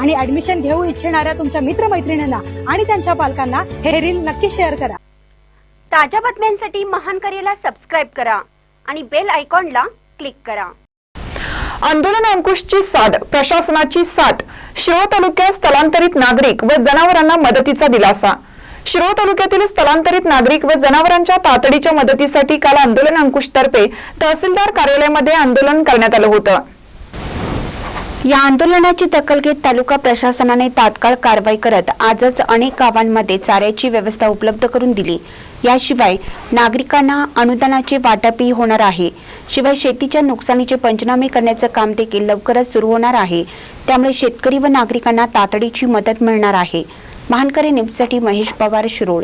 आणि ऍडमिशन घेऊ इच्छिणाऱ्या तुमच्या मित्रमैत्रिणींना आणि त्यांच्या पालकांना हे रील नक्की शेअर करा. ताज्या बातम्यांसाठी महान करेला सबस्क्राईब करा आणि बेल आयकॉनला क्लिक करा. आंदोलन अंकुशची साथ प्रशासनाची साथ. शिरोळ तालुक्यात स्थलांतरित नागरिक व जनावरांना मदतीचा दिलासा. शिरोळ तालुक्यातील स्थलांतरित नागरिक व जनावरांच्या तातडीच्या मदतीसाठी काल आंदोलन अंकुश तर्फे तहसीलदार कार्यालयामध्ये आंदोलन करण्यात आलं होतं. या आंदोलनाची दखल घेत तालुका प्रशासनाने तात्काळ कारवाई करत आजच अनेक गावांमध्ये चाऱ्याची व्यवस्था उपलब्ध करून दिली. याशिवाय नागरिकांना अनुदानाचे वाटपही होणार आहे. शिवाय शेतीच्या नुकसानीचे पंचनामे करण्याचं काम देखील लवकरच सुरू होणार आहे. त्यामुळे शेतकरी व नागरिकांना तातडीची मदत मिळणार आहे. महानकरे न्यूजसाठी महेश पवार शिरोळ.